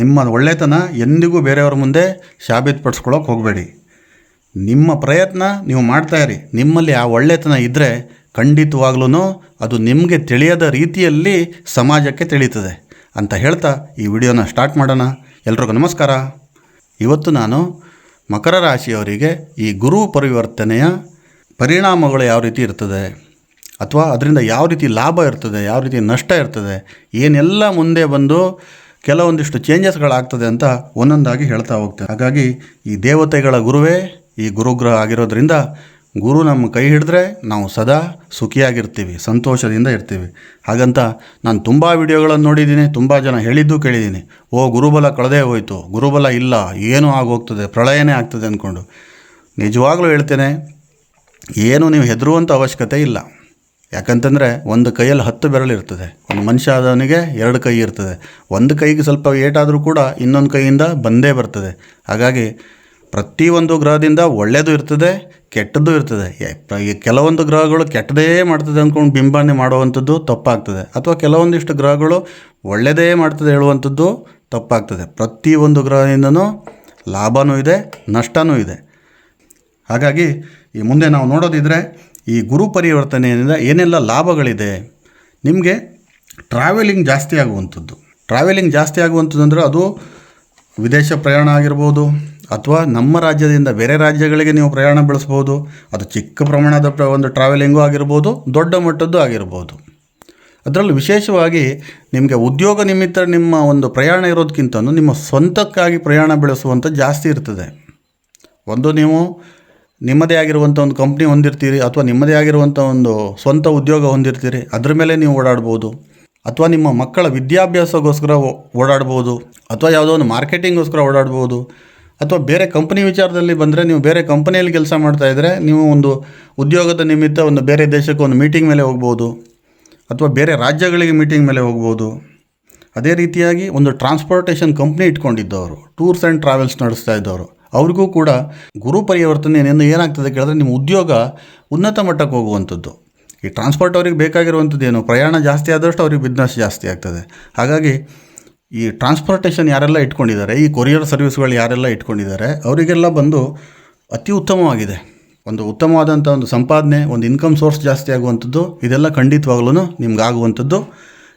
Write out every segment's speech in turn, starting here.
ನಿಮ್ಮ ಒಳ್ಳೆತನ ಎಂದಿಗೂ ಬೇರೆಯವ್ರ ಮುಂದೆ ಸಾಬೀತುಪಡಿಸ್ಕೊಳ್ಳೋಕೆ ಹೋಗಬೇಡಿ. ನಿಮ್ಮ ಪ್ರಯತ್ನ ನೀವು ಮಾಡ್ತಾ ಇರಿ. ನಿಮ್ಮಲ್ಲಿ ಆ ಒಳ್ಳೆತನ ಇದ್ದರೆ ಖಂಡಿತವಾಗ್ಲೂ ಅದು ನಿಮಗೆ ತಿಳಿಯದ ರೀತಿಯಲ್ಲಿ ಸಮಾಜಕ್ಕೆ ತಿಳಿಯುತ್ತದೆ ಅಂತ ಹೇಳ್ತಾ ಈ ವಿಡಿಯೋನ ಸ್ಟಾರ್ಟ್ ಮಾಡೋಣ. ಎಲ್ರಿಗೂ ನಮಸ್ಕಾರ. ಇವತ್ತು ನಾನು ಮಕರ ರಾಶಿಯವರಿಗೆ ಈ ಗುರು ಪರಿವರ್ತನೆಯ ಪರಿಣಾಮಗಳು ಯಾವ ರೀತಿ ಇರ್ತದೆ ಅಥವಾ ಅದರಿಂದ ಯಾವ ರೀತಿ ಲಾಭ ಇರ್ತದೆ, ಯಾವ ರೀತಿ ನಷ್ಟ ಇರ್ತದೆ, ಏನೆಲ್ಲ ಮುಂದೆ ಬಂದು ಕೆಲವೊಂದಿಷ್ಟು ಚೇಂಜಸ್ಗಳಾಗ್ತದೆ ಅಂತ ಒಂದೊಂದಾಗಿ ಹೇಳ್ತಾ ಹೋಗ್ತೇನೆ ಹಾಗಾಗಿ ಈ ದೇವತೆಗಳ ಗುರುವೇ, ಈ ಗುರುಗ್ರಹ ಆಗಿರೋದ್ರಿಂದ ಗುರು ನಮ್ಮ ಕೈ ಹಿಡಿದ್ರೆ ನಾವು ಸದಾ ಸುಖಿಯಾಗಿರ್ತೀವಿ, ಸಂತೋಷದಿಂದ ಇರ್ತೀವಿ. ಹಾಗಂತ ನಾನು ತುಂಬ ವಿಡಿಯೋಗಳನ್ನು ನೋಡಿದ್ದೀನಿ, ತುಂಬ ಜನ ಹೇಳಿದ್ದು ಕೇಳಿದ್ದೀನಿ. ಓ, ಗುರುಬಲ ಕಳೆದೇ ಹೋಯಿತು, ಗುರುಬಲ ಇಲ್ಲ, ಏನೂ ಆಗೋಗ್ತದೆ, ಪ್ರಳಯನೇ ಆಗ್ತದೆ ಅಂದ್ಕೊಂಡು ನಿಜವಾಗ್ಲೂ ಹೇಳ್ತೇನೆ, ಏನು ನೀವು ಹೆದರುವಂಥ ಅವಶ್ಯಕತೆ ಇಲ್ಲ. ಯಾಕಂತಂದರೆ ಒಂದು ಕೈಯಲ್ಲಿ ಹತ್ತು ಬೆರಳು ಇರ್ತದೆ. ಒಂದು ಮನುಷ್ಯ ಆದವನಿಗೆ ಎರಡು ಕೈ ಇರ್ತದೆ. ಒಂದು ಕೈಗೆ ಸ್ವಲ್ಪ ಏಟಾದರೂ ಕೂಡ ಇನ್ನೊಂದು ಕೈಯಿಂದ ಬಂದೇ ಬರ್ತದೆ. ಹಾಗಾಗಿ ಪ್ರತಿಯೊಂದು ಗ್ರಹದಿಂದ ಒಳ್ಳೆಯದು ಇರ್ತದೆ, ಕೆಟ್ಟದ್ದು ಇರ್ತದೆ. ಕೆಲವೊಂದು ಗ್ರಹಗಳು ಕೆಟ್ಟದೇ ಮಾಡ್ತದೆ ಅಂದ್ಕೊಂಡು ಬಿಂಬನೆ ಮಾಡುವಂಥದ್ದು ತಪ್ಪಾಗ್ತದೆ. ಅಥವಾ ಕೆಲವೊಂದಿಷ್ಟು ಗ್ರಹಗಳು ಒಳ್ಳೆಯದೇ ಮಾಡ್ತದೆ ಹೇಳುವಂಥದ್ದು ತಪ್ಪಾಗ್ತದೆ. ಪ್ರತಿಯೊಂದು ಗ್ರಹದಿಂದನೂ ಲಾಭವೂ ಇದೆ ನಷ್ಟವೂ ಇದೆ. ಹಾಗಾಗಿ ಈ ಮುಂದೆ ನಾವು ನೋಡೋದಿದ್ರೆ ಈ ಗುರು ಪರಿವರ್ತನೆಯಿಂದ ಏನೆಲ್ಲ ಲಾಭಗಳಿದೆ, ನಿಮಗೆ ಟ್ರಾವೆಲಿಂಗ್ ಜಾಸ್ತಿ ಆಗುವಂಥದ್ದು. ಟ್ರಾವೆಲಿಂಗ್ ಜಾಸ್ತಿ ಆಗುವಂಥದ್ದು ಅಂದರೆ ಅದು ವಿದೇಶ ಪ್ರಯಾಣ ಆಗಿರ್ಬೋದು, ಅಥವಾ ನಮ್ಮ ರಾಜ್ಯದಿಂದ ಬೇರೆ ರಾಜ್ಯಗಳಿಗೆ ನೀವು ಪ್ರಯಾಣ ಬೆಳೆಸ್ಬೋದು, ಅದು ಚಿಕ್ಕ ಪ್ರಮಾಣದ ಪ್ರ- ಒಂದು ಟ್ರಾವೆಲಿಂಗು ಆಗಿರ್ಬೋದು, ದೊಡ್ಡ ಮಟ್ಟದ್ದು ಆಗಿರ್ಬೋದು. ಅದರಲ್ಲೂ ವಿಶೇಷವಾಗಿ ನಿಮಗೆ ಉದ್ಯೋಗ ನಿಮಿತ್ತ ನಿಮ್ಮ ಒಂದು ಪ್ರಯಾಣ ಇರೋದಕ್ಕಿಂತ ನಿಮ್ಮ ಸ್ವಂತಕ್ಕಾಗಿ ಪ್ರಯಾಣ ಬೆಳೆಸುವಂಥ ಜಾಸ್ತಿ ಇರ್ತದೆ. ಒಂದು ನೀವು ನಿಮ್ಮದೇ ಆಗಿರುವಂಥ ಒಂದು ಕಂಪ್ನಿ ಹೊಂದಿರ್ತೀರಿ ಅಥವಾ ನಿಮ್ಮದೇ ಆಗಿರುವಂಥ ಒಂದು ಸ್ವಂತ ಉದ್ಯೋಗ ಹೊಂದಿರ್ತೀರಿ, ಅದ್ರ ಮೇಲೆ ನೀವು ಓಡಾಡ್ಬೋದು. ಅಥವಾ ನಿಮ್ಮ ಮಕ್ಕಳ ವಿದ್ಯಾಭ್ಯಾಸಕ್ಕೋಸ್ಕರ ಓಡಾಡ್ಬೋದು, ಅಥವಾ ಯಾವುದೋ ಒಂದು ಮಾರ್ಕೆಟಿಂಗ್ಗೋಸ್ಕರ ಓಡಾಡ್ಬೋದು, ಅಥವಾ ಬೇರೆ ಕಂಪ್ನಿ ವಿಚಾರದಲ್ಲಿ ಬಂದರೆ ನೀವು ಬೇರೆ ಕಂಪನಿಯಲ್ಲಿ ಕೆಲಸ ಮಾಡ್ತಾ ಇದ್ದರೆ ನೀವು ಒಂದು ಉದ್ಯೋಗದ ನಿಮಿತ್ತ ಒಂದು ಬೇರೆ ದೇಶಕ್ಕೆ ಒಂದು ಮೀಟಿಂಗ್ ಮೇಲೆ ಹೋಗ್ಬೋದು, ಅಥವಾ ಬೇರೆ ರಾಜ್ಯಗಳಿಗೆ ಮೀಟಿಂಗ್ ಮೇಲೆ ಹೋಗ್ಬೋದು. ಅದೇ ರೀತಿಯಾಗಿ ಒಂದು ಟ್ರಾನ್ಸ್ಪೋರ್ಟೇಷನ್ ಕಂಪ್ನಿ ಇಟ್ಕೊಂಡಿದ್ದವರು ಟೂರ್ಸ್ ಆ್ಯಂಡ್ ಟ್ರಾವೆಲ್ಸ್ ನಡೆಸ್ತಾ ಇದ್ದವರು. ಅವ್ರಿಗೂ ಕೂಡ ಗುರು ಪರಿವರ್ತನೆ ಪರಿವರ್ತನೆಯಿಂದ ಏನಾಗ್ತದೆ ಕೇಳಿದ್ರೆ ನಿಮ್ಮ ಉದ್ಯೋಗ ಉನ್ನತ ಮಟ್ಟಕ್ಕೆ ಹೋಗುವಂಥದ್ದು. ಈ ಟ್ರಾನ್ಸ್ಪೋರ್ಟ್ ಅವ್ರಿಗೆ ಬೇಕಾಗಿರುವಂಥದ್ದು ಏನು? ಪ್ರಯಾಣ ಜಾಸ್ತಿ ಆದಷ್ಟು ಅವ್ರಿಗೆ ಬಿಸ್ನೆಸ್ ಜಾಸ್ತಿ ಆಗ್ತದೆ. ಹಾಗಾಗಿ ಈ ಟ್ರಾನ್ಸ್ಪೋರ್ಟೇಷನ್ ಯಾರೆಲ್ಲ ಇಟ್ಕೊಂಡಿದ್ದಾರೆ, ಈ ಕೊರಿಯರ್ ಸರ್ವಿಸ್ಗಳು ಯಾರೆಲ್ಲ ಇಟ್ಕೊಂಡಿದ್ದಾರೆ, ಅವರಿಗೆಲ್ಲ ಬಂದು ಅತಿ ಉತ್ತಮವಾಗಿದೆ. ಒಂದು ಉತ್ತಮವಾದಂಥ ಒಂದು ಸಂಪಾದನೆ, ಒಂದು ಇನ್ಕಮ್ ಸೋರ್ಸ್ ಜಾಸ್ತಿ ಆಗುವಂಥದ್ದು, ಇದೆಲ್ಲ ಖಂಡಿತವಾಗ್ಲೂ ನಿಮ್ಗೆ ಆಗುವಂಥದ್ದು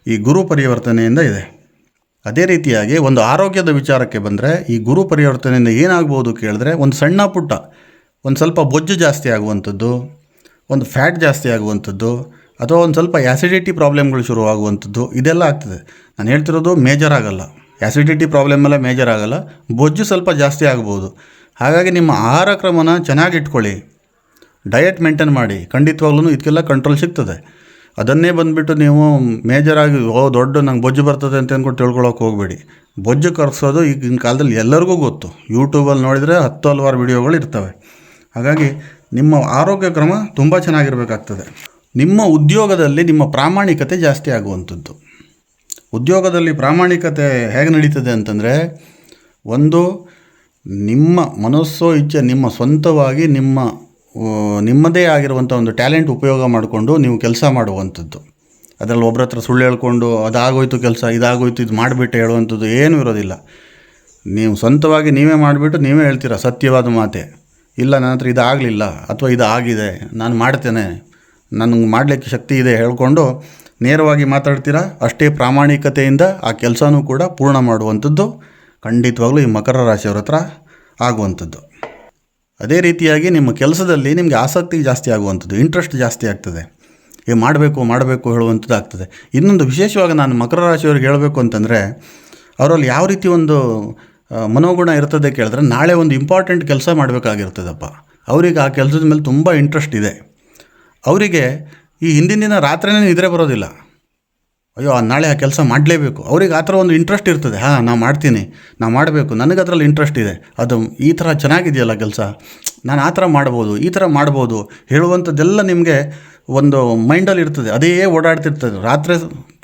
ಈ ಗುರು ಪರಿವರ್ತನೆಯಿಂದ ಇದೆ. ಅದೇ ರೀತಿಯಾಗಿ ಒಂದು ಆರೋಗ್ಯದ ವಿಚಾರಕ್ಕೆ ಬಂದರೆ ಈ ಗುರು ಪರಿವರ್ತನೆಯಿಂದ ಏನಾಗ್ಬೋದು ಕೇಳಿದ್ರೆ ಒಂದು ಸಣ್ಣ ಪುಟ್ಟ, ಒಂದು ಸ್ವಲ್ಪ ಬೊಜ್ಜು ಜಾಸ್ತಿ ಆಗುವಂಥದ್ದು, ಒಂದು ಫ್ಯಾಟ್ ಜಾಸ್ತಿ ಆಗುವಂಥದ್ದು, ಅಥವಾ ಒಂದು ಸ್ವಲ್ಪ ಆ್ಯಸಿಡಿಟಿ ಪ್ರಾಬ್ಲಮ್ಗಳು ಶುರುವಾಗುವಂಥದ್ದು, ಇದೆಲ್ಲ ಆಗ್ತದೆ. ನಾನು ಹೇಳ್ತಿರೋದು ಮೇಜರ್ ಆಗಲ್ಲ. ಆ್ಯಸಿಡಿಟಿ ಪ್ರಾಬ್ಲಮ್ ಎಲ್ಲ ಮೇಜರ್ ಆಗಲ್ಲ. ಬೊಜ್ಜು ಸ್ವಲ್ಪ ಜಾಸ್ತಿ ಆಗ್ಬೋದು. ಹಾಗಾಗಿ ನಿಮ್ಮ ಆಹಾರ ಕ್ರಮನ ಚೆನ್ನಾಗಿ ಇಟ್ಕೊಳ್ಳಿ ಡಯಟ್ ಮೇಂಟೈನ್ ಮಾಡಿ. ಖಂಡಿತವಾಗ್ಲೂ ಇದಕ್ಕೆಲ್ಲ ಕಂಟ್ರೋಲ್ ಸಿಗ್ತದೆ. ಅದನ್ನೇ ಬಂದುಬಿಟ್ಟು ನೀವು ಮೇಜರಾಗಿ ಓ, ದೊಡ್ಡ, ನಂಗೆ ಬೊಜ್ಜು ಬರ್ತದೆ ಅಂತ ಅಂದ್ಕೊಂಡು ತಿಳ್ಕೊಳಕ್ಕೆ ಹೋಗಬೇಡಿ. ಬೊಜ್ಜು ಕರೆಸೋದು ಈಗಿನ ಕಾಲದಲ್ಲಿ ಎಲ್ಲರಿಗೂ ಗೊತ್ತು. ಯೂಟ್ಯೂಬಲ್ಲಿ ನೋಡಿದರೆ ಹತ್ತು, ಹಲವಾರು ವಿಡಿಯೋಗಳು ಇರ್ತವೆ. ಹಾಗಾಗಿ ನಿಮ್ಮ ಆರೋಗ್ಯ ಕ್ರಮ ತುಂಬ ಚೆನ್ನಾಗಿರಬೇಕಾಗ್ತದೆ. ನಿಮ್ಮ ಉದ್ಯೋಗದಲ್ಲಿ ನಿಮ್ಮ ಪ್ರಾಮಾಣಿಕತೆ ಜಾಸ್ತಿ ಆಗುವಂಥದ್ದು. ಉದ್ಯೋಗದಲ್ಲಿ ಪ್ರಾಮಾಣಿಕತೆ ಹೇಗೆ ನಡೀತದೆ ಅಂತಂದರೆ, ಒಂದು, ನಿಮ್ಮ ಮನಸ್ಸೋ ಇಚ್ಛೆ, ನಿಮ್ಮ ಸ್ವಂತವಾಗಿ ನಿಮ್ಮ ನಿಮ್ಮದೇ ಆಗಿರುವಂಥ ಒಂದು ಟ್ಯಾಲೆಂಟ್ ಉಪಯೋಗ ಮಾಡಿಕೊಂಡು ನೀವು ಕೆಲಸ ಮಾಡುವಂಥದ್ದು. ಅದರಲ್ಲಿ ಒಬ್ಬರ ಹತ್ರ ಸುಳ್ಳು ಹೇಳ್ಕೊಂಡು, ಅದಾಗೋಯ್ತು ಕೆಲಸ, ಇದಾಗೋಯ್ತು, ಇದು ಮಾಡಿಬಿಟ್ಟೆ ಹೇಳುವಂಥದ್ದು ಏನೂ ಇರೋದಿಲ್ಲ. ನೀವು ಸ್ವಂತವಾಗಿ ನೀವೇ ಮಾಡಿಬಿಟ್ಟು ನೀವೇ ಹೇಳ್ತೀರ, ಸತ್ಯವಾದ ಮಾತೆ. ಇಲ್ಲ, ನನ್ನ ಹತ್ರ ಇದಾಗಲಿಲ್ಲ, ಅಥವಾ ಇದು ಆಗಿದೆ ನಾನು ಮಾಡ್ತೇನೆ. ನನಗೆ ಮಾಡಲಿಕ್ಕೆ ಶಕ್ತಿ ಇದೆ ಹೇಳ್ಕೊಂಡು ನೇರವಾಗಿ ಮಾತಾಡ್ತೀರಾ? ಅಷ್ಟೇ ಪ್ರಾಮಾಣಿಕತೆಯಿಂದ ಆ ಕೆಲಸನೂ ಕೂಡ ಪೂರ್ಣ ಮಾಡುವಂಥದ್ದು ಖಂಡಿತವಾಗ್ಲೂ ಈ ಮಕರ ರಾಶಿಯವ್ರ ಹತ್ರ ಆಗುವಂಥದ್ದು. ಅದೇ ರೀತಿಯಾಗಿ ನಿಮ್ಮ ಕೆಲಸದಲ್ಲಿ ನಿಮಗೆ ಆಸಕ್ತಿ ಜಾಸ್ತಿ ಆಗುವಂಥದ್ದು ಇಂಟ್ರೆಸ್ಟ್ ಜಾಸ್ತಿ ಆಗ್ತದೆ. ಏ ಮಾಡಬೇಕು ಮಾಡಬೇಕು ಹೇಳುವಂಥದ್ದು ಆಗ್ತದೆ. ಇನ್ನೊಂದು ವಿಶೇಷವಾಗಿ ನಾನು ಮಕರ ರಾಶಿಯವ್ರಿಗೆ ಹೇಳಬೇಕು ಅಂತಂದರೆ, ಅವರಲ್ಲಿ ಯಾವ ರೀತಿ ಒಂದು ಮನೋಗುಣ ಇರ್ತದೆ ಕೇಳಿದ್ರೆ ನಾಳೆ ಒಂದು ಇಂಪಾರ್ಟೆಂಟ್ ಕೆಲಸ ಮಾಡಬೇಕಾಗಿರ್ತದಪ್ಪ. ಅವರಿಗೆ ಆ ಕೆಲಸದ ಮೇಲೆ ತುಂಬ ಇಂಟ್ರೆಸ್ಟ್ ಇದೆ. ಅವರಿಗೆ ಈ ಹಿಂದಿನ ದಿನ ರಾತ್ರಿನೇ ನಿದ್ರೆ ಬರೋದಿಲ್ಲ. ಅಯ್ಯೋ ನಾಳೆ ಆ ಕೆಲಸ ಮಾಡಲೇಬೇಕು. ಅವ್ರಿಗೆ ಆ ಥರ ಒಂದು ಇಂಟ್ರೆಸ್ಟ್ ಇರ್ತದೆ. ಹಾಂ, ನಾ ಮಾಡ್ತೀನಿ. ನಾ ಮಾಡಬೇಕು. ನನಗೆ ಅದರಲ್ಲಿ ಇಂಟ್ರೆಸ್ಟ್ ಇದೆ. ಅದು ಈ ಥರ ಚೆನ್ನಾಗಿದೆಯಲ್ಲ ಕೆಲಸ? ನಾನು ಆ ಥರ ಮಾಡ್ಬೋದು, ಈ ಥರ ಮಾಡ್ಬೋದು ಹೇಳುವಂಥದ್ದೆಲ್ಲ ನಿಮಗೆ ಒಂದು ಮೈಂಡಲ್ಲಿ ಇರ್ತದೆ. ಅದೇ ಓಡಾಡ್ತಿರ್ತದೆ. ರಾತ್ರಿ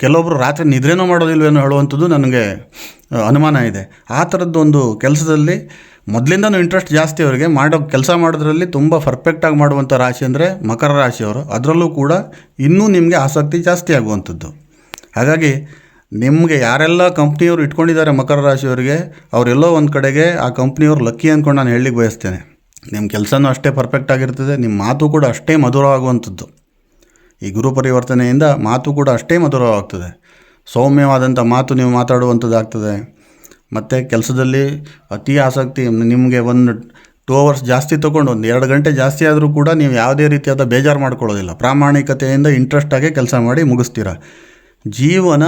ಕೆಲವೊಬ್ಬರು ರಾತ್ರಿ ನಿದ್ರೆನೂ ಮಾಡೋದಿಲ್ವೇನೋ ಹೇಳುವಂಥದ್ದು ನನಗೆ ಅನುಮಾನ ಇದೆ. ಆ ಥರದ್ದು ಒಂದು ಕೆಲಸದಲ್ಲಿ ಮೊದಲಿಂದನೂ ಇಂಟ್ರೆಸ್ಟ್ ಜಾಸ್ತಿ ಅವರಿಗೆ. ಮಾಡೋ ಕೆಲಸ ಮಾಡೋದ್ರಲ್ಲಿ ತುಂಬ ಪರ್ಫೆಕ್ಟಾಗಿ ಮಾಡುವಂಥ ರಾಶಿ ಅಂದರೆ ಮಕರ ರಾಶಿಯವರು. ಅದರಲ್ಲೂ ಕೂಡ ಇನ್ನೂ ನಿಮಗೆ ಆಸಕ್ತಿ ಜಾಸ್ತಿ ಆಗುವಂಥದ್ದು. ಹಾಗಾಗಿ ನಿಮಗೆ ಯಾರೆಲ್ಲ ಕಂಪ್ನಿಯವರು ಇಟ್ಕೊಂಡಿದ್ದಾರೆ ಮಕರ ರಾಶಿಯವರಿಗೆ, ಅವರೆಲ್ಲೋ ಒಂದು ಕಡೆಗೆ ಆ ಕಂಪ್ನಿಯವ್ರು ಲಕ್ಕಿ ಅಂದ್ಕೊಂಡು ನಾನು ಹೇಳಲಿಕ್ಕೆ ಬಯಸ್ತೇನೆ. ನಿಮ್ಮ ಕೆಲಸನೂ ಅಷ್ಟೇ ಪರ್ಫೆಕ್ಟ್ ಆಗಿರ್ತದೆ ನಿಮ್ಮ ಮಾತು ಕೂಡ ಅಷ್ಟೇ ಮಧುರವಾಗುವಂಥದ್ದು. ಈ ಗುರು ಪರಿವರ್ತನೆಯಿಂದ ಮಾತು ಕೂಡ ಅಷ್ಟೇ ಮಧುರವಾಗ್ತದೆ. ಸೌಮ್ಯವಾದಂಥ ಮಾತು ನೀವು ಮಾತಾಡುವಂಥದ್ದಾಗ್ತದೆ. ಮತ್ತು ಕೆಲಸದಲ್ಲಿ ಅತಿ ಆಸಕ್ತಿ, ನಿಮಗೆ ಒಂದು ಟೂ ಅವರ್ಸ್ ಜಾಸ್ತಿ ತೊಗೊಂಡು ಒಂದು ಎರಡು ಗಂಟೆ ಜಾಸ್ತಿ ಆದರೂ ಕೂಡ ನೀವು ಯಾವುದೇ ರೀತಿಯಾದ ಬೇಜಾರು ಮಾಡ್ಕೊಳ್ಳೋದಿಲ್ಲ. ಪ್ರಾಮಾಣಿಕತೆಯಿಂದ ಇಂಟ್ರೆಸ್ಟಾಗೆ ಕೆಲಸ ಮಾಡಿ ಮುಗಿಸ್ತೀರ? ಜೀವನ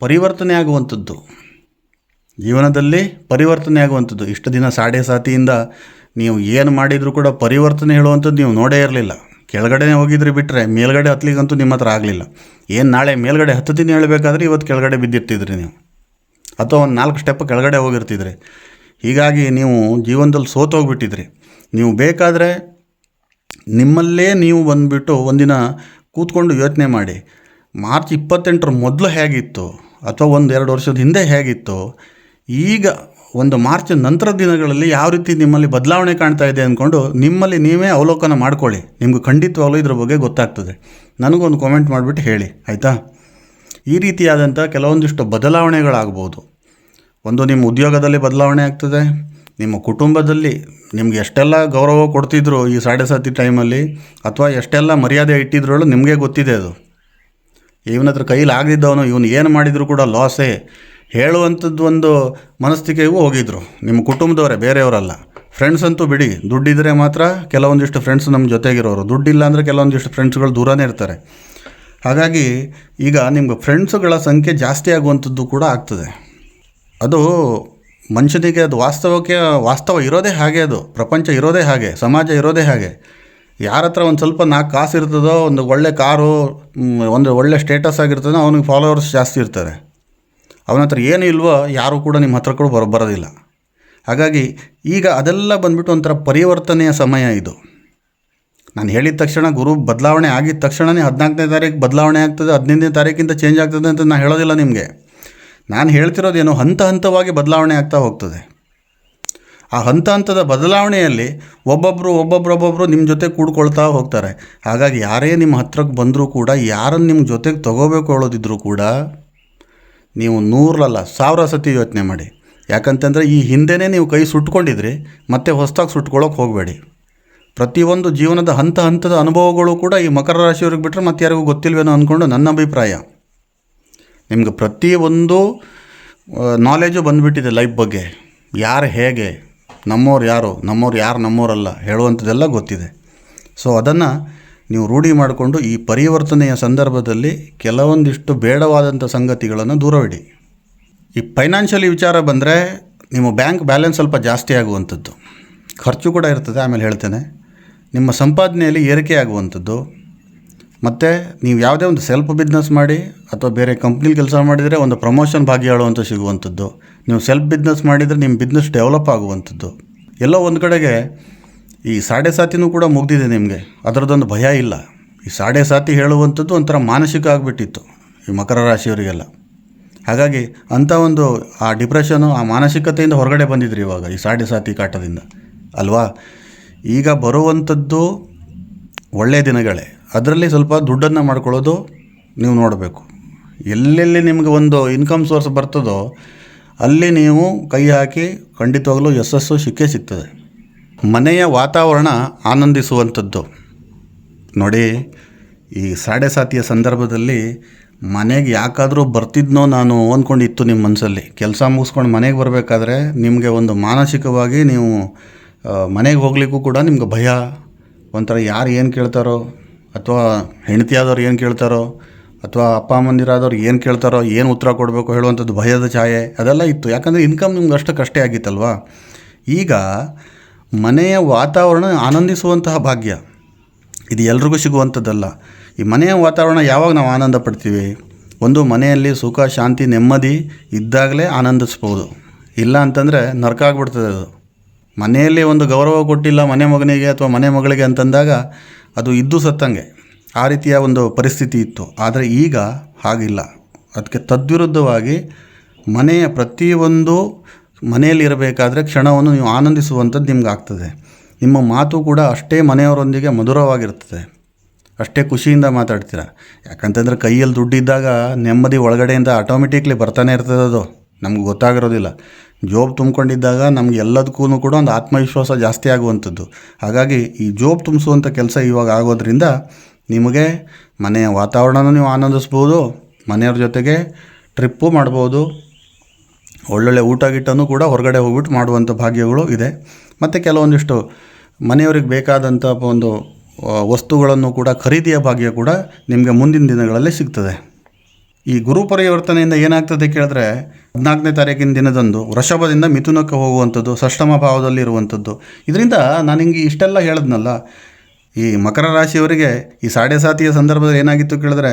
ಪರಿವರ್ತನೆ ಆಗುವಂಥದ್ದು ಜೀವನದಲ್ಲಿ ಪರಿವರ್ತನೆ ಆಗುವಂಥದ್ದು ಇಷ್ಟು ದಿನ ಸಾಡೆ ಸಾತಿಯಿಂದ ನೀವು ಏನು ಮಾಡಿದರೂ ಕೂಡ ಪರಿವರ್ತನೆ ಹೇಳುವಂಥದ್ದು ನೀವು ನೋಡೇ ಇರಲಿಲ್ಲ. ಕೆಳಗಡೆ ಹೋಗಿದ್ರೆ ಬಿಟ್ಟರೆ ಮೇಲ್ಗಡೆ ಹತ್ತಲಿಗಂತೂ ನಿಮ್ಮ ಹತ್ರ ಆಗಲಿಲ್ಲ. ಏನು ನಾಳೆ ಮೇಲ್ಗಡೆ ಹತ್ತುತ್ತೀನಿ ಹೇಳಬೇಕಾದ್ರೆ ಇವತ್ತು ಕೆಳಗಡೆ ಬಿದ್ದಿರ್ತಿದ್ರಿ ನೀವು. ಅಥವಾ ಒಂದು ನಾಲ್ಕು ಸ್ಟೆಪ್ ಕೆಳಗಡೆ ಹೋಗಿರ್ತಿದ್ರಿ. ಹೀಗಾಗಿ ನೀವು ಜೀವನದಲ್ಲಿ ಸೋತೋಗ್ಬಿಟ್ಟಿದ್ರಿ ನೀವು ಬೇಕಾದರೆ ನಿಮ್ಮಲ್ಲೇ ನೀವು ಬಂದುಬಿಟ್ಟು ಒಂದಿನ ಕೂತ್ಕೊಂಡು ಯೋಚನೆ ಮಾಡಿ. ಮಾರ್ಚ್ ಇಪ್ಪತ್ತೆಂಟರ ಮೊದಲು ಹೇಗಿತ್ತು ಅಥವಾ ಒಂದು ಎರಡು ವರ್ಷದ ಹಿಂದೆ ಹೇಗಿತ್ತು, ಈಗ ಒಂದು ಮಾರ್ಚ್ ನಂತರ ದಿನಗಳಲ್ಲಿ ಯಾವ ರೀತಿ ನಿಮ್ಮಲ್ಲಿ ಬದಲಾವಣೆ ಕಾಣ್ತಾ ಇದೆ ಅಂದ್ಕೊಂಡು ನಿಮ್ಮಲ್ಲಿ ನೀವೇ ಅವಲೋಕನ ಮಾಡ್ಕೊಳ್ಳಿ. ನಿಮ್ಗೆ ಖಂಡಿತವಾಗಲೂ ಇದ್ರ ಬಗ್ಗೆ ಗೊತ್ತಾಗ್ತದೆ. ನನಗೊಂದು ಕಾಮೆಂಟ್ ಮಾಡಿಬಿಟ್ಟು ಹೇಳಿ, ಆಯಿತಾ? ಈ ರೀತಿಯಾದಂಥ ಕೆಲವೊಂದಿಷ್ಟು ಬದಲಾವಣೆಗಳಾಗ್ಬೋದು. ಒಂದು ನಿಮ್ಮ ಉದ್ಯೋಗದಲ್ಲಿ ಬದಲಾವಣೆ ಆಗ್ತದೆ, ನಿಮ್ಮ ಕುಟುಂಬದಲ್ಲಿ ನಿಮ್ಗೆ ಎಷ್ಟೆಲ್ಲ ಗೌರವ ಕೊಡ್ತಿದ್ರು ಈ ಸಾಡೆ ಸಾತಿ ಟೈಮಲ್ಲಿ ಅಥವಾ ಎಷ್ಟೆಲ್ಲ ಮರ್ಯಾದೆ ಇಟ್ಟಿದ್ರು ನಿಮಗೆ ಗೊತ್ತಿದೆ ಅದು. ಇವನ ಹತ್ರ ಕೈಲಿ ಆಗದಿದ್ದವನು ಇವನು ಏನು ಮಾಡಿದರೂ ಕೂಡ ಲಾಸೇ ಹೇಳುವಂಥದ್ದು ಒಂದು ಮನಸ್ಥಿತಿಗೂ ಹೋಗಿದ್ರು. ನಿಮ್ಮ ಕುಟುಂಬದವರೇ, ಬೇರೆಯವರಲ್ಲ. ಫ್ರೆಂಡ್ಸ್ ಅಂತೂ ಬಿಡಿ ದುಡ್ಡಿದ್ದರೆ ಮಾತ್ರ ಕೆಲವೊಂದಿಷ್ಟು ಫ್ರೆಂಡ್ಸ್ ನಮ್ಮ ಜೊತೆಗಿರೋರು. ದುಡ್ಡಿಲ್ಲ ಅಂದರೆ ಕೆಲವೊಂದಿಷ್ಟು ಫ್ರೆಂಡ್ಸ್ಗಳು ದೂರನೇ ಇರ್ತಾರೆ. ಹಾಗಾಗಿ ಈಗ ನಿಮ್ಗೆ ಫ್ರೆಂಡ್ಸ್ಗಳ ಸಂಖ್ಯೆ ಜಾಸ್ತಿ ಆಗುವಂಥದ್ದು ಕೂಡ ಆಗ್ತದೆ. ಅದು ಮನುಷ್ಯನಿಗೆ ಅದು ವಾಸ್ತವಕ್ಕೆ, ವಾಸ್ತವ ಇರೋದೇ ಹಾಗೆ ಅದು. ಪ್ರಪಂಚ ಇರೋದೇ ಹಾಗೆ, ಸಮಾಜ ಇರೋದೇ ಹಾಗೆ. ಯಾರ ಹತ್ರ ಒಂದು ಸ್ವಲ್ಪ ನಾಲ್ಕು ಕಾಸು ಇರ್ತದೋ, ಒಂದು ಒಳ್ಳೆ ಕಾರು ಒಂದು ಒಳ್ಳೆ ಸ್ಟೇಟಸ್ ಆಗಿರ್ತದೋ, ಅವ್ನಿಗೆ ಫಾಲೋವರ್ಸ್ ಜಾಸ್ತಿ ಇರ್ತಾರೆ. ಅವನ ಹತ್ರ ಏನು ಇಲ್ವೋ, ಯಾರೂ ಕೂಡ ನಿಮ್ಮ ಹತ್ರ ಕೂಡ ಬರ ಬರೋದಿಲ್ಲ. ಹಾಗಾಗಿ ಈಗ ಅದೆಲ್ಲ ಬಂದ್ಬಿಟ್ಟು ಒಂಥರ ಪರಿವರ್ತನೆಯ ಸಮಯ ಇದು. ನಾನು ಹೇಳಿದ ತಕ್ಷಣ ಗುರು ಬದಲಾವಣೆ ಆಗಿದ ತಕ್ಷಣನೇ ಹದಿನಾಲ್ಕನೇ ತಾರೀಕು ಬದಲಾವಣೆ ಆಗ್ತದೆ, ಹದಿನೈದನೇ ತಾರೀಕಿಂದ ಚೇಂಜ್ ಆಗ್ತದೆ ಅಂತ ನಾನು ಹೇಳೋದಿಲ್ಲ ನಿಮಗೆ. ನಾನು ಹೇಳ್ತಿರೋದೇನು ಹಂತ ಹಂತವಾಗಿ ಬದಲಾವಣೆ ಆಗ್ತಾ ಹೋಗ್ತದೆ. ಆ ಹಂತ ಹಂತದ ಬದಲಾವಣೆಯಲ್ಲಿ ಒಬ್ಬೊಬ್ಬರು ಒಬ್ಬೊಬ್ಬರೊಬ್ಬೊಬ್ಬರು ನಿಮ್ಮ ಜೊತೆ ಕೂಡ್ಕೊಳ್ತಾ ಹೋಗ್ತಾರೆ. ಹಾಗಾಗಿ ಯಾರೇ ನಿಮ್ಮ ಹತ್ರಕ್ಕೆ ಬಂದರೂ ಕೂಡ ಯಾರನ್ನು ನಿಮ್ಮ ಜೊತೆಗೆ ತಗೋಬೇಕು ಹೇಳೋದಿದ್ರು ಕೂಡ ನೀವು ನೂರಲ್ಲ ಸಾವಿರ ಸತಿ ಯೋಚನೆ ಮಾಡಿ. ಯಾಕಂತಂದರೆ ಈ ಹಿಂದೆನೇ ನೀವು ಕೈ ಸುಟ್ಕೊಂಡಿದ್ರಿ, ಮತ್ತೆ ಹೊಸ್ದಾಗಿ ಸುಟ್ಕೊಳ್ಳೋಕೆ ಹೋಗಬೇಡಿ. ಪ್ರತಿಯೊಂದು ಜೀವನದ ಹಂತ ಹಂತದ ಅನುಭವಗಳು ಕೂಡ ಈ ಮಕರ ರಾಶಿಯವ್ರಿಗೆ ಬಿಟ್ಟರೆ ಮತ್ತೆ ಯಾರಿಗೂ ಗೊತ್ತಿಲ್ವೇನೋ ಅಂದ್ಕೊಂಡು ನನ್ನ ಅಭಿಪ್ರಾಯ. ನಿಮ್ಗೆ ಪ್ರತಿಯೊಂದು ನಾಲೆಜು ಬಂದುಬಿಟ್ಟಿದೆ ಲೈಫ್ ಬಗ್ಗೆ. ಯಾರು ಹೇಗೆ? ನಮ್ಮವ್ರು ಯಾರು? ನಮ್ಮವ್ರು ಯಾರು ನಮ್ಮವರಲ್ಲ ಹೇಳುವಂಥದ್ದೆಲ್ಲ ಗೊತ್ತಿದೆ. ಸೊ ಅದನ್ನು ನೀವು ರೂಢಿ ಮಾಡಿಕೊಂಡು ಈ ಪರಿವರ್ತನೆಯ ಸಂದರ್ಭದಲ್ಲಿ ಕೆಲವೊಂದಿಷ್ಟು ಬೇಡವಾದಂಥ ಸಂಗತಿಗಳನ್ನು ದೂರವಿಡಿ. ಈ ಫೈನಾನ್ಷಿಯಲಿ ವಿಚಾರ ಬಂದರೆ ನಿಮ್ಮ ಬ್ಯಾಂಕ್ ಬ್ಯಾಲೆನ್ಸ್ ಸ್ವಲ್ಪ ಜಾಸ್ತಿ ಆಗುವಂಥದ್ದು. ಖರ್ಚು ಕೂಡ ಇರ್ತದೆ, ಆಮೇಲೆ ಹೇಳ್ತೇನೆ. ನಿಮ್ಮ ಸಂಪಾದನೆಯಲ್ಲಿ ಏರಿಕೆ ಆಗುವಂಥದ್ದು. ಮತ್ತು ನೀವು ಯಾವುದೇ ಒಂದು ಸೆಲ್ಫ್ ಬಿಸ್ನೆಸ್ ಮಾಡಿ ಅಥವಾ ಬೇರೆ ಕಂಪ್ನಿಲಿ ಕೆಲಸ ಮಾಡಿದರೆ ಒಂದು ಪ್ರಮೋಷನ್ ಭಾಗಿ ಹೇಳುವಂಥ ಸಿಗುವಂಥದ್ದು. ನೀವು ಸೆಲ್ಫ್ ಬಿಸ್ನೆಸ್ ಮಾಡಿದರೆ ನಿಮ್ಮ ಬಿಸ್ನೆಸ್ ಡೆವಲಪ್ ಆಗುವಂಥದ್ದು. ಎಲ್ಲೋ ಒಂದು ಕಡೆಗೆ ಈ ಸಾಡೆ ಸಾತಿನೂ ಕೂಡ ಮುಗ್ದಿದೆ ನಿಮಗೆ. ಅದರದ್ದೊಂದು ಭಯ ಇಲ್ಲ. ಈ ಸಾಡೆ ಸಾತಿ ಹೇಳುವಂಥದ್ದು ಒಂಥರ ಮಾನಸಿಕ ಆಗಿಬಿಟ್ಟಿತ್ತು ಈ ಮಕರ ರಾಶಿಯವರಿಗೆಲ್ಲ. ಹಾಗಾಗಿ ಅಂಥ ಒಂದು ಆ ಡಿಪ್ರೆಷನು ಆ ಮಾನಸಿಕತೆಯಿಂದ ಹೊರಗಡೆ ಬಂದಿದ್ರಿ ಇವಾಗ ಈ ಸಾಡೆ ಸಾತಿ ಕಾಟದಿಂದ. ಅಲ್ವಾ? ಈಗ ಬರುವಂಥದ್ದು ಒಳ್ಳೆಯ ದಿನಗಳೇ. ಅದರಲ್ಲಿ ಸ್ವಲ್ಪ ದುಡ್ಡನ್ನು ಮಾಡ್ಕೊಳ್ಳೋದು ನೀವು ನೋಡಬೇಕು. ಎಲ್ಲೆಲ್ಲಿ ನಿಮಗೆ ಒಂದು ಇನ್ಕಮ್ ಸೋರ್ಸ್ ಬರ್ತದೋ ಅಲ್ಲಿ ನೀವು ಕೈ ಹಾಕಿ ಖಂಡಿತವಾಗಲೂ ಯಶಸ್ಸು ಸಿಕ್ಕೇ ಸಿಗ್ತದೆ. ಮನೆಯ ವಾತಾವರಣ ಆನಂದಿಸುವಂಥದ್ದು. ನೋಡಿ, ಈ ಸಾಡೆ ಸಾತಿಯ ಸಂದರ್ಭದಲ್ಲಿ ಮನೆಗೆ ಯಾಕಾದರೂ ಬರ್ತಿದ್ನೋ ನಾನು ಅಂದ್ಕೊಂಡಿತ್ತು ನಿಮ್ಮ ಮನಸ್ಸಲ್ಲಿ ಕೆಲಸ ಮುಗಿಸ್ಕೊಂಡು ಮನೆಗೆ ಬರಬೇಕಾದ್ರೆ ನಿಮಗೆ ಒಂದು ಮಾನಸಿಕವಾಗಿ ನೀವು ಮನೆಗೆ ಹೋಗ್ಲಿಕ್ಕೂ ಕೂಡ ನಿಮ್ಗೆ ಭಯ. ಒಂಥರ ಯಾರು ಏನು ಕೇಳ್ತಾರೋ ಅಥವಾ ಹೆಂಡತಿಯಾದವ್ರು ಏನು ಕೇಳ್ತಾರೋ, ಅಥವಾ ಅಪ್ಪ ಅಮ್ಮಂದಿರಾದವ್ರು ಏನು ಕೇಳ್ತಾರೋ, ಏನು ಉತ್ತರ ಕೊಡಬೇಕು ಹೇಳುವಂಥದ್ದು ಭಯದ ಛಾಯೆ, ಅದೆಲ್ಲ ಇತ್ತು. ಯಾಕಂದರೆ ಇನ್ಕಮ್ ನಿಮ್ಗೆ ಅಷ್ಟಕ್ಕಷ್ಟೇ ಆಗಿತ್ತಲ್ವಾ? ಈಗ ಮನೆಯ ವಾತಾವರಣ ಆನಂದಿಸುವಂತಹ ಭಾಗ್ಯ. ಇದು ಎಲ್ರಿಗೂ ಸಿಗುವಂಥದ್ದಲ್ಲ. ಈ ಮನೆಯ ವಾತಾವರಣ ಯಾವಾಗ ನಾವು ಆನಂದ ಪಡ್ತೀವಿ? ಒಂದು ಮನೆಯಲ್ಲಿ ಸುಖ, ಶಾಂತಿ, ನೆಮ್ಮದಿ ಇದ್ದಾಗಲೇ ಆನಂದಿಸ್ಬೋದು. ಇಲ್ಲ ಅಂತಂದರೆ ನರಕ ಆಗ್ಬಿಡ್ತದೆ ಅದು. ಮನೆಯಲ್ಲಿ ಒಂದು ಗೌರವ ಕೊಟ್ಟಿಲ್ಲ ಮನೆ ಮಗನಿಗೆ ಅಥವಾ ಮನೆ ಮಗಳಿಗೆ ಅಂತಂದಾಗ ಅದು ಇದ್ದು ಸತ್ತಂಗೆ. ಆ ರೀತಿಯ ಒಂದು ಪರಿಸ್ಥಿತಿ ಇತ್ತು. ಆದರೆ ಈಗ ಹಾಗಿಲ್ಲ. ಅದಕ್ಕೆ ತದ್ವಿರುದ್ಧವಾಗಿ ಮನೆಯ ಪ್ರತಿಯೊಂದು ಮನೆಯಲ್ಲಿರಬೇಕಾದ್ರೆ ಕ್ಷಣವನ್ನು ನೀವು ಆನಂದಿಸುವಂಥದ್ದು ನಿಮ್ಗೆ ಆಗ್ತದೆ. ನಿಮ್ಮ ಮಾತು ಕೂಡ ಅಷ್ಟೇ ಮನೆಯವರೊಂದಿಗೆ ಮಧುರವಾಗಿರ್ತದೆ. ಅಷ್ಟೇ ಖುಷಿಯಿಂದ ಮಾತಾಡ್ತೀರ. ಯಾಕಂತಂದರೆ ಕೈಯಲ್ಲಿ ದುಡ್ಡಿದ್ದಾಗ ನೆಮ್ಮದಿ ಒಳಗಡೆಯಿಂದ ಆಟೋಮೆಟಿಕ್ಲಿ ಬರ್ತಾನೆ ಇರ್ತದೆ ಅದು. ನಮ್ಗೆ ಗೊತ್ತಾಗಿರೋದಿಲ್ಲ. ಜೋಬ್ ತುಂಬ್ಕೊಂಡಿದ್ದಾಗ ನಮ್ಗೆ ಎಲ್ಲದಕ್ಕೂ ಕೂಡ ಒಂದು ಆತ್ಮವಿಶ್ವಾಸ ಜಾಸ್ತಿ ಆಗುವಂಥದ್ದು. ಹಾಗಾಗಿ ಈ ಜೋಬ್ ತುಂಬಿಸುವಂಥ ಕೆಲಸ ಇವಾಗ ಆಗೋದ್ರಿಂದ ನಿಮಗೆ ಮನೆಯ ವಾತಾವರಣನೂ ನೀವು ಆನಂದಿಸ್ಬೋದು, ಮನೆಯವ್ರ ಜೊತೆಗೆ ಟ್ರಿಪ್ಪು ಮಾಡ್ಬೋದು, ಒಳ್ಳೊಳ್ಳೆ ಊಟ ಗೀಟನೂ ಕೂಡ ಹೊರಗಡೆ ಹೋಗ್ಬಿಟ್ಟು ಮಾಡುವಂಥ ಭಾಗ್ಯಗಳು ಇದೆ. ಮತ್ತು ಕೆಲವೊಂದಿಷ್ಟು ಮನೆಯವ್ರಿಗೆ ಬೇಕಾದಂಥ ಒಂದು ವಸ್ತುಗಳನ್ನು ಕೂಡ ಖರೀದಿಯ ಭಾಗ್ಯ ಕೂಡ ನಿಮಗೆ ಮುಂದಿನ ದಿನಗಳಲ್ಲಿ ಸಿಗ್ತದೆ. ಈ ಗುರು ಪರಿವರ್ತನೆಯಿಂದ ಏನಾಗ್ತದೆ ಕೇಳಿದ್ರೆ ಹದಿನಾಲ್ಕನೇ ತಾರೀಕಿನ ದಿನದಂದು ವೃಷಭದಿಂದ ಮಿಥುನಕ್ಕೆ ಹೋಗುವಂಥದ್ದು ಸಷ್ಟಮ ಭಾವದಲ್ಲಿ ಇರುವಂಥದ್ದು. ಇದರಿಂದ ನಾನು ಹಿಂಗೆ ಇಷ್ಟೆಲ್ಲ ಹೇಳಿದ್ನಲ್ಲ. ಈ ಮಕರ ರಾಶಿಯವರಿಗೆ ಈ ಸಾಡೆ ಸಾತಿಯ ಸಂದರ್ಭದಲ್ಲಿ ಏನಾಗಿತ್ತು ಕೇಳಿದ್ರೆ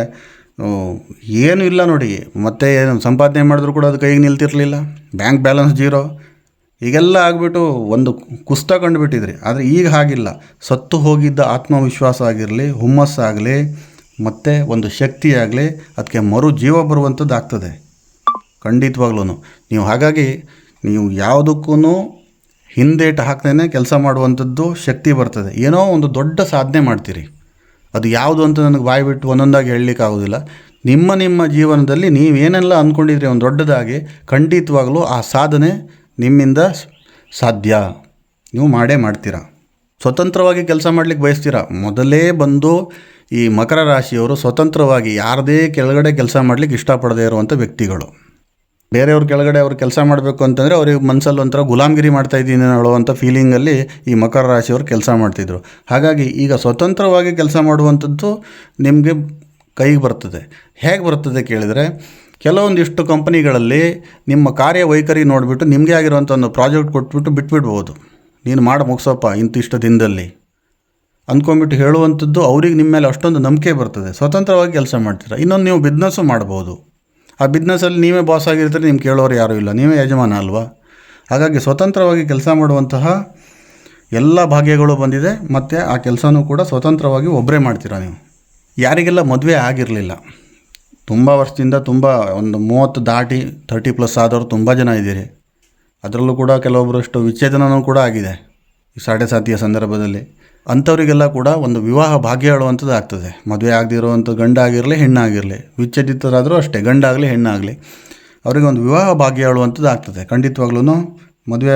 ಏನು ಇಲ್ಲ ನೋಡಿ, ಮತ್ತೆ ಏನು ಸಂಪಾದನೆ ಮಾಡಿದ್ರು ಕೂಡ ಅದು ಕೈಗೆ ನಿಲ್ತಿರಲಿಲ್ಲ. Bank balance zero. ಈಗೆಲ್ಲ ಆಗಿಬಿಟ್ಟು ಒಂದು ಕುಸ್ತ ಕಂಡುಬಿಟ್ಟಿದ್ರಿ. ಆದರೆ ಈಗ ಹಾಗಿಲ್ಲ. ಸತ್ತು ಹೋಗಿದ್ದ ಆತ್ಮವಿಶ್ವಾಸ ಆಗಿರಲಿ, ಹುಮ್ಮಸ್ಸಾಗಲಿ ಮತ್ತು ಒಂದು ಶಕ್ತಿ ಆಗಲಿ ಅದಕ್ಕೆ ಮರು ಜೀವ ಬರುವಂಥದ್ದು ಆಗ್ತದೆ. ಖಂಡಿತವಾಗ್ಲೂ ನೀವು ಹಾಗಾಗಿ ನೀವು ಯಾವುದಕ್ಕೂ ಹಿಂದೇಟು ಹಾಕ್ದೇ ಕೆಲಸ ಮಾಡುವಂಥದ್ದು ಶಕ್ತಿ ಬರ್ತದೆ. ಏನೋ ಒಂದು ದೊಡ್ಡ ಸಾಧನೆ ಮಾಡ್ತೀರಿ. ಅದು ಯಾವುದು ಅಂತ ನನಗೆ ಬಾಯಿ ಬಿಟ್ಟು ಒಂದೊಂದಾಗಿ ಹೇಳಲಿಕ್ಕೆ ಆಗೋದಿಲ್ಲ ನಿಮ್ಮ ನಿಮ್ಮ ಜೀವನದಲ್ಲಿ ನೀವೇನೆಲ್ಲ ಅಂದ್ಕೊಂಡಿದ್ರಿ ಒಂದು ದೊಡ್ಡದಾಗಿ, ಖಂಡಿತವಾಗಲೂ ಆ ಸಾಧನೆ ನಿಮ್ಮಿಂದ ಸಾಧ್ಯ. ನೀವು ಮಾಡೇ ಮಾಡ್ತೀರಾ. ಸ್ವತಂತ್ರವಾಗಿ ಕೆಲಸ ಮಾಡ್ಲಿಕ್ಕೆ ಬಯಸ್ತೀರಾ. ಮೊದಲೇ ಬಂದು ಈ ಮಕರ ರಾಶಿಯವರು ಸ್ವತಂತ್ರವಾಗಿ ಯಾರದೇ ಕೆಳಗಡೆ ಕೆಲಸ ಮಾಡ್ಲಿಕ್ಕೆ ಇಷ್ಟಪಡದೇ ಇರುವಂಥ ವ್ಯಕ್ತಿಗಳು. ಬೇರೆಯವ್ರ ಕೆಳಗಡೆ ಅವ್ರು ಕೆಲಸ ಮಾಡಬೇಕು ಅಂತಂದರೆ ಅವ್ರಿಗೆ ಮನಸ್ಸಲ್ಲಿ ಒಂಥರ ಗುಲಾಮಗಿರಿ ಮಾಡ್ತಾ ಇದ್ದೀನಿ ಹೇಳುವಂಥ ಫೀಲಿಂಗಲ್ಲಿ ಈ ಮಕರ ರಾಶಿಯವರು ಕೆಲಸ ಮಾಡ್ತಿದ್ರು. ಹಾಗಾಗಿ ಈಗ ಸ್ವತಂತ್ರವಾಗಿ ಕೆಲಸ ಮಾಡುವಂಥದ್ದು ನಿಮಗೆ ಕೈಗೆ ಬರ್ತದೆ. ಹೇಗೆ ಬರ್ತದೆ ಕೇಳಿದರೆ, ಕೆಲವೊಂದಿಷ್ಟು ಕಂಪನಿಗಳಲ್ಲಿ ನಿಮ್ಮ ಕಾರ್ಯವೈಖರಿ ನೋಡಿಬಿಟ್ಟು ನಿಮಗೆ ಆಗಿರುವಂಥ ಒಂದು ಪ್ರಾಜೆಕ್ಟ್ ಕೊಟ್ಬಿಟ್ಟು ಬಿಟ್ಬಿಡ್ಬೋದು. ನೀನು ಮಾಡಿ ಮುಗಿಸಪ್ಪ ಇಂತಿಷ್ಟು ದಿನದಲ್ಲಿ. ಅಂದ್ಕೊಂಬಿಟ್ಟು ಹೇಳುವಂಥದ್ದು ಅವ್ರಿಗೆ ನಿಮ್ಮ ಮೇಲೆ ಅಷ್ಟೊಂದು ನಂಬಿಕೆ ಬರ್ತದೆ. ಸ್ವತಂತ್ರವಾಗಿ ಕೆಲಸ ಮಾಡ್ತೀರಾ? ಇನ್ನೊಂದು ನೀವು ಬಿಸ್ನೆಸ್ಸು ಮಾಡ್ಬೋದು. ಆ ಬಿಸ್ನೆಸ್ಸಲ್ಲಿ ನೀವೇ ಬಾಸ್ ಆಗಿರ್ತೀರಿ, ನಿಮ್ಗೆ ಕೇಳೋರು ಯಾರೂ ಇಲ್ಲ. ನೀವೇ ಯಜಮಾನ ಅಲ್ವಾ? ಹಾಗಾಗಿ ಸ್ವತಂತ್ರವಾಗಿ ಕೆಲಸ ಮಾಡುವಂತಹ ಎಲ್ಲ ಭಾಗ್ಯಗಳು ಬಂದಿದೆ. ಮತ್ತು ಆ ಕೆಲಸನೂ ಕೂಡ ಸ್ವತಂತ್ರವಾಗಿ ಒಬ್ಬರೇ ಮಾಡ್ತೀರಾ ನೀವು? ಯಾರಿಗೆಲ್ಲ ಮದುವೆ ಆಗಿರಲಿಲ್ಲ. ತುಂಬ ವರ್ಷದಿಂದ ತುಂಬ ಒಂದು ಮೂವತ್ತು ದಾಟಿ ತರ್ಟಿ ಪ್ಲಸ್ ಆದವರು ತುಂಬ ಜನ ಇದ್ದೀರಿ. ಅದರಲ್ಲೂ ಕೂಡ ಕೆಲವೊಬ್ಬರಷ್ಟು ವಿಚ್ಛೇದನವೂ ಕೂಡ ಆಗಿದೆ. ಈ ಸಾಡೆ ಸಾತಿಯ ಸಂದರ್ಭದಲ್ಲಿ. ಅಂಥವರಿಗೆಲ್ಲ ಕೂಡ ಒಂದು ವಿವಾಹ ಭಾಗ್ಯ ಹೇಳುವಂಥದ್ದು ಆಗ್ತದೆ. ಮದುವೆ ಆಗದಿರುವಂಥ ಗಂಡ ಆಗಿರಲಿ ಹೆಣ್ಣಾಗಿರಲಿ ವಿಚ್ಛೇದಿತರಾದರೂ ಅಷ್ಟೇ, ಗಂಡಾಗಲಿ, ಹೆಣ್ಣಾಗಲಿ, ಅವರಿಗೆ ಒಂದು ವಿವಾಹ ಭಾಗ್ಯ ಹೇಳುವಂಥದ್ದು ಆಗ್ತದೆ. ಖಂಡಿತವಾಗ್ಲೂ ಮದುವೆ,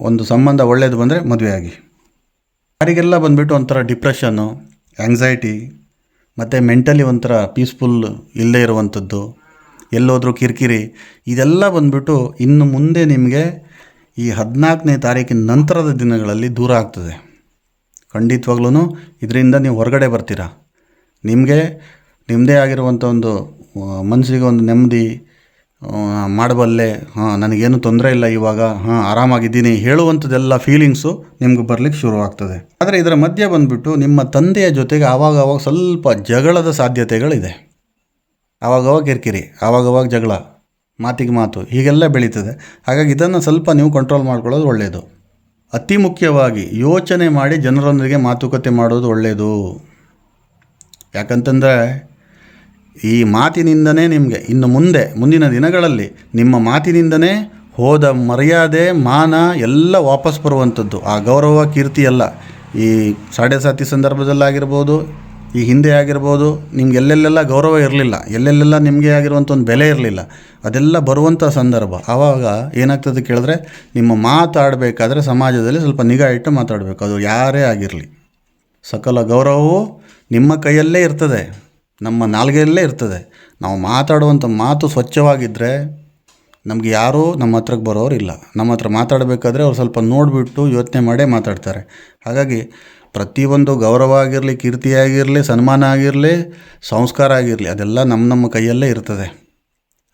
ಒಂದು ಸಂಬಂಧ ಒಳ್ಳೆಯದು ಬಂದರೆ ಮದುವೆ ಆಗಿ ಯಾರಿಗೆಲ್ಲ ಬಂದುಬಿಟ್ಟು ಒಂಥರ ಡಿಪ್ರೆಷನ್ನು ಆ್ಯಂಗ್ಸೈಟಿ ಮತ್ತು ಮೆಂಟಲಿ ಒಂಥರ ಪೀಸ್ಫುಲ್ ಇಲ್ಲದೇ ಇರುವಂಥದ್ದು, ಎಲ್ಲೋದ್ರೂ ಕಿರಿಕಿರಿ, ಇದೆಲ್ಲ ಬಂದುಬಿಟ್ಟು ಇನ್ನು ಮುಂದೆ ನಿಮಗೆ ಈ ಹದಿನಾಲ್ಕನೇ ತಾರೀಕಿನ ನಂತರದ ದಿನಗಳಲ್ಲಿ ದೂರ ಆಗ್ತದೆ. ಖಂಡಿತವಾಗ್ಲೂ ಇದರಿಂದ ನೀವು ಹೊರಗಡೆ ಬರ್ತೀರಾ? ನಿಮಗೆ ನಿಮ್ಮದೇ ಆಗಿರುವಂಥ ಒಂದು ಮನಸ್ಸಿಗೆ ಒಂದು ನೆಮ್ಮದಿ ಮಾಡಬಲ್ಲೆ, ಹಾಂ, ನನಗೇನು ತೊಂದರೆ ಇಲ್ಲ ಇವಾಗ, ಹಾಂ, ಆರಾಮಾಗಿದ್ದೀನಿ ಹೇಳುವಂಥದ್ದೆಲ್ಲ ಫೀಲಿಂಗ್ಸು ನಿಮ್ಗೆ ಬರಲಿಕ್ಕೆ ಶುರುವಾಗ್ತದೆ. ಆದರೆ ಇದರ ಮಧ್ಯೆ ಬಂದುಬಿಟ್ಟು ನಿಮ್ಮ ತಂದೆಯ ಜೊತೆಗೆ ಆವಾಗ ಆವಾಗ ಸ್ವಲ್ಪ ಜಗಳದ ಸಾಧ್ಯತೆಗಳಿದೆ. ಆವಾಗವಾಗ ಕಿರಿಕಿರಿ ಆವಾಗವಾಗ ಜಗಳ, ಮಾತಿಗೆ ಮಾತು, ಹೀಗೆಲ್ಲ ಬೆಳೀತದೆ. ಹಾಗಾಗಿ ಇದನ್ನು ಸ್ವಲ್ಪ ನೀವು ಕಂಟ್ರೋಲ್ ಮಾಡ್ಕೊಳ್ಳೋದು ಒಳ್ಳೆಯದು ಅತಿ ಮುಖ್ಯವಾಗಿ ಯೋಚನೆ ಮಾಡಿ ಜನರೊಂದಿಗೆ ಮಾತುಕತೆ ಮಾಡೋದು ಒಳ್ಳೆಯದು ಯಾಕಂತಂದರೆ ಈ ಮಾತಿನಿಂದನೇ ನಿಮಗೆ ಇನ್ನು ಮುಂದೆ, ಮುಂದಿನ ದಿನಗಳಲ್ಲಿ ನಿಮ್ಮ ಮಾತಿನಿಂದನೇ ಹೋದ ಮರ್ಯಾದೆ, ಮಾನ ಎಲ್ಲ ವಾಪಸ್ ಬರುವಂಥದ್ದು. ಆ ಗೌರವ, ಕೀರ್ತಿ ಎಲ್ಲ ಈ ಸಾಡೆ ಸಾತಿ ಸಂದರ್ಭದಲ್ಲಾಗಿರ್ಬೋದು ಈ ಹಿಂದೆ ಆಗಿರ್ಬೋದು ನಿಮ್ಗೆ ಎಲ್ಲೆಲ್ಲೆಲ್ಲ ಗೌರವ ಇರಲಿಲ್ಲ, ಎಲ್ಲೆಲ್ಲೆಲ್ಲ ನಿಮಗೆ ಆಗಿರುವಂಥ ಒಂದು ಬೆಲೆ ಇರಲಿಲ್ಲ, ಅದೆಲ್ಲ ಬರುವಂಥ ಸಂದರ್ಭ. ಆವಾಗ ಏನಾಗ್ತದೆ ಕೇಳಿದ್ರೆ ನಿಮ್ಮ ಮಾತಾಡಬೇಕಾದ್ರೆ ಸಮಾಜದಲ್ಲಿ ಸ್ವಲ್ಪ ನಿಗಾ ಇಟ್ಟು ಮಾತಾಡಬೇಕು, ಅದು ಯಾರೇ ಆಗಿರಲಿ. ಸಕಲ ಗೌರವವು ನಿಮ್ಮ ಕೈಯಲ್ಲೇ ಇರ್ತದೆ, ನಮ್ಮ ನಾಲ್ಗೆಯಲ್ಲೇ ಇರ್ತದೆ. ನಾವು ಮಾತಾಡುವಂಥ ಮಾತು ಸ್ವಚ್ಛವಾಗಿದ್ದರೆ ನಮಗೆ ಯಾರೂ ನಮ್ಮ ಹತ್ರಕ್ಕೆ ಬರೋರು ಇಲ್ಲ ನಮ್ಮ ಹತ್ರ ಮಾತಾಡಬೇಕಾದ್ರೆ ಅವ್ರು ಸ್ವಲ್ಪ ನೋಡಿಬಿಟ್ಟು ಯೋಚನೆ ಮಾಡೇ ಮಾತಾಡ್ತಾರೆ. ಹಾಗಾಗಿ ಪ್ರತಿಯೊಂದು ಗೌರವ ಆಗಿರಲಿ, ಕೀರ್ತಿ ಆಗಿರಲಿ, ಸನ್ಮಾನ ಆಗಿರಲಿ, ಸಂಸ್ಕಾರ ಆಗಿರಲಿ, ಅದೆಲ್ಲ ನಮ್ಮ ನಮ್ಮ ಕೈಯಲ್ಲೇ ಇರ್ತದೆ.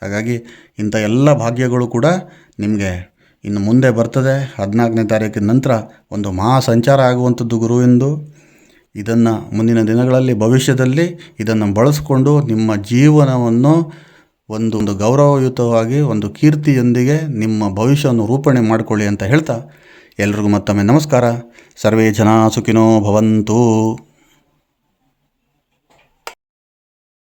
ಹಾಗಾಗಿ ಇಂಥ ಎಲ್ಲ ಭಾಗ್ಯಗಳು ಕೂಡ ನಿಮಗೆ ಇನ್ನು ಮುಂದೆ ಬರ್ತದೆ. ಹದಿನಾಲ್ಕನೇ ತಾರೀಕಿನ ನಂತರ ಒಂದು ಮಹಾ ಸಂಚಾರ ಆಗುವಂಥದ್ದು ಎಂದು ಇದನ್ನು ಮುಂದಿನ ದಿನಗಳಲ್ಲಿ, ಭವಿಷ್ಯದಲ್ಲಿ ಇದನ್ನು ಬಳಸಿಕೊಂಡು ನಿಮ್ಮ ಜೀವನವನ್ನು ಒಂದು ಒಂದು ಗೌರವಯುತವಾಗಿ, ಒಂದು ಕೀರ್ತಿಯೊಂದಿಗೆ ನಿಮ್ಮ ಭವಿಷ್ಯವನ್ನು ರೂಪಣೆ ಮಾಡಿಕೊಳ್ಳಿ ಅಂತ ಹೇಳ್ತಾ ಎಲ್ರಿಗೂ ಮತ್ತೊಮ್ಮೆ ನಮಸ್ಕಾರ. ಸರ್ವೇ ಜನ ಸುಖಿನೋ ಭವಂತು.